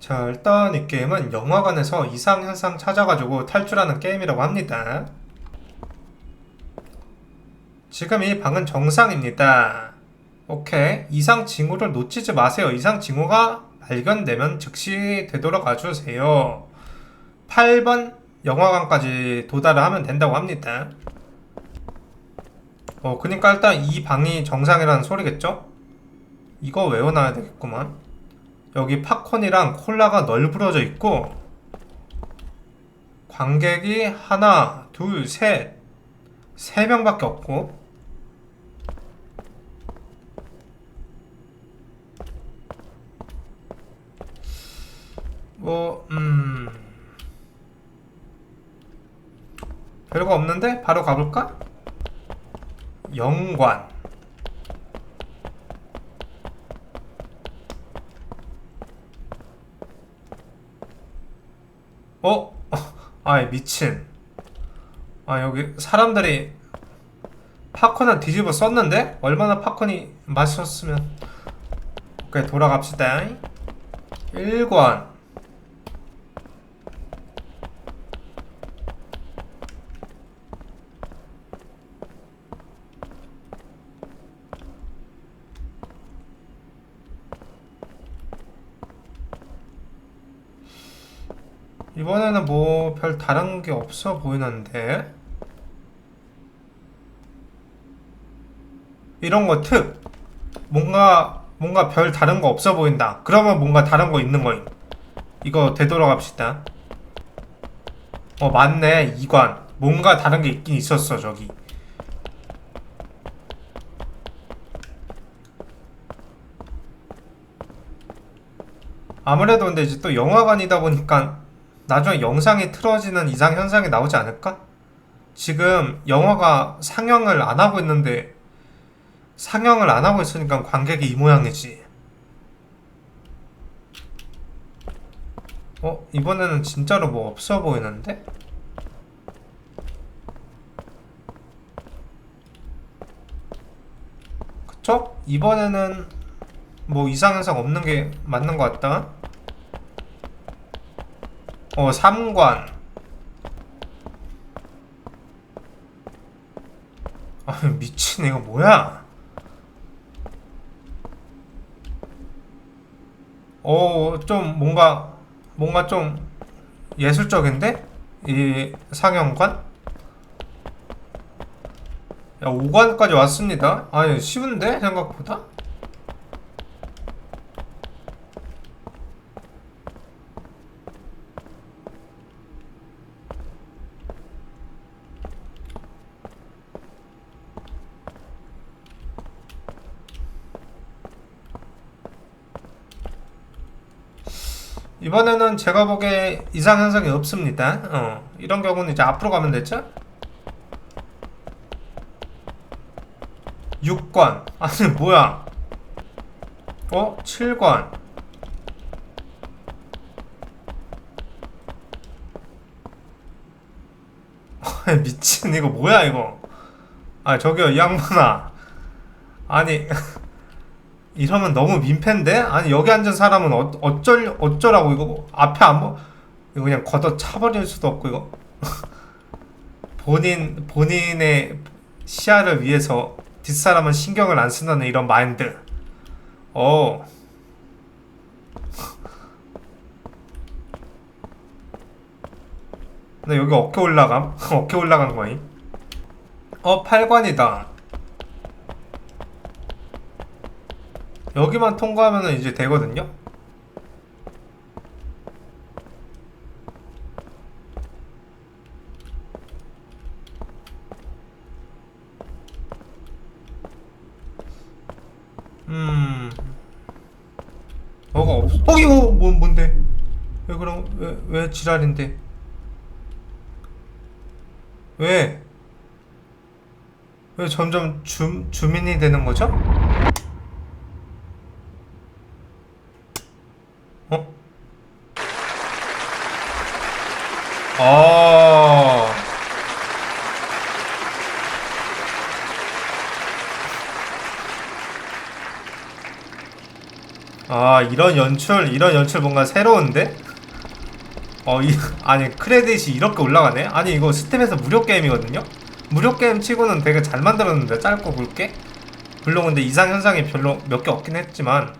자, 일단 이 게임은 영화관에서 이상 현상 찾아가지고 탈출하는 게임이라고 합니다. 지금 이 방은 정상입니다. 오케이. 이상 징후를 놓치지 마세요. 이상 징후가 발견되면 즉시 되돌아가 주세요. 8번 영화관까지 도달을 하면 된다고 합니다. 어, 그니까 일단 이 방이 정상이라는 소리겠죠? 이거 외워놔야 되겠구만. 여기 팝콘이랑 콜라가 널브러져 있고 관객이 하나, 둘, 셋, 세 명밖에 없고 뭐, 음, 별거 없는데 바로 가볼까? 영관. 어? 아이 미친 아 여기 사람들이 팝콘을 뒤집어 썼는데? 얼마나 팝콘이 맛있었으면 오케이 돌아갑시다 1관 이번에는 뭐 별 다른 게 없어 보이는데. 이런 거 특. 뭔가 뭔가 별 다른 거 없어 보인다. 그러면 뭔가 다른 거 있는 거임. 이거 되돌아갑시다. 어 맞네. 이관. 뭔가 다른 게 있긴 있었어 저기. 아무래도 근데 이제 또 영화관이다 보니까 나중에 영상이 틀어지는 이상 현상이 나오지 않을까? 지금 영화가 상영을 안 하고 있는데 상영을 안 하고 있으니까 관객이 이 모양이지. 어, 이번에는 진짜로 뭐 없어 보이는데? 그쵸? 이번에는 뭐 이상 현상 없는 게 맞는 것 같다. 어, 3관. 아, 미친, 이거 뭐야? 어, 좀 뭔가, 뭔가 좀 예술적인데? 이 상영관? 야, 5관까지 왔습니다. 아니, 쉬운데? 생각보다? 이번에는 제가 보기에 이상 현상이 없습니다. 어, 이런 경우는 이제 앞으로 가면 되죠? 6관. 아니, 뭐야. 어? 7관. 미친, 이거 뭐야, 이거. 아, 저기요, 이 양반아. 아니. 이러면 너무 민폐인데? 아니 여기 앉은 사람은 어, 어쩔 어쩌라고 이거 앞에 안 보, 이거 그냥 걷어 차버릴 수도 없고 이거 본인 본인의 시야를 위해서 뒷사람은 신경을 안 쓴다는 이런 마인드. 어. 근데 여기 어깨 올라감? 어깨 올라간 거임? 어, 8관이다. 여기만 통과하면 이제 되거든요. 음. 뭐가 없어. 어, 이거 뭐 뭔데? 왜 그럼 왜왜 지랄인데? 왜? 왜 점점 주, 주민이 되는 거죠? 어? 아. 아, 아 이런 연출 이런 연출 뭔가 새로운데? 어 이, 아니 크레딧이 이렇게 올라가네? 아니 이거 스팀에서 무료 게임이거든요? 무료 게임 치고는 되게 잘 만들었는데 짧고 굵게? 물론 근데 이상 현상이 별로 몇 개 없긴 했지만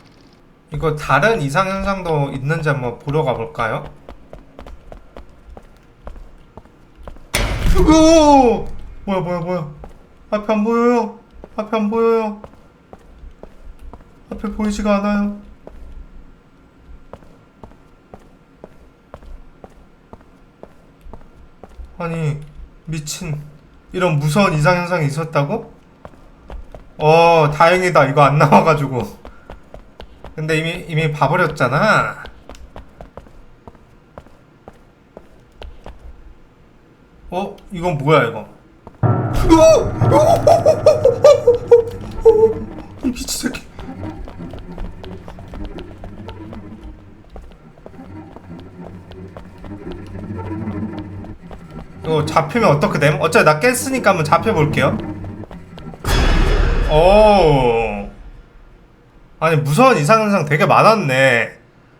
이거 다른 이상 현상도 있는지 한번 보러 가볼까요? 으고! 뭐야 뭐야 뭐야. 앞에 안 보여요. 앞에 안 보여요. 앞에 보이지가 않아요. 아니 미친. 이런 무서운 이상 현상이 있었다고? 어 다행이다. 이거 안 나와가지고. 근데 이미 이미 봐버렸잖아 어? 이건 뭐야 이거? 이 미친 새끼. 이거 잡히면 어떻게 됨? 어차피 나 깼으니까 한번 잡혀볼게요. 오. 아니 무서운 이상 현상 되게 많았네.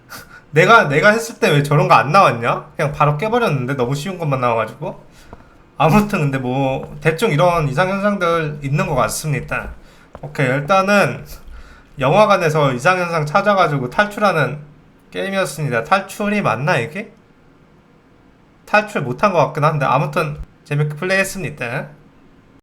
내가 내가 했을 때 왜 저런 거 안 나왔냐? 그냥 바로 깨버렸는데 너무 쉬운 것만 나와가지고 아무튼 근데 뭐 대충 이런 이상현상들 있는 것 같습니다. 오케이 일단은 영화관에서 이상현상 찾아가지고 탈출하는 게임이었습니다. 탈출이 맞나 이게? 탈출 못한 것 같긴 한데 아무튼 재밌게 플레이했습니다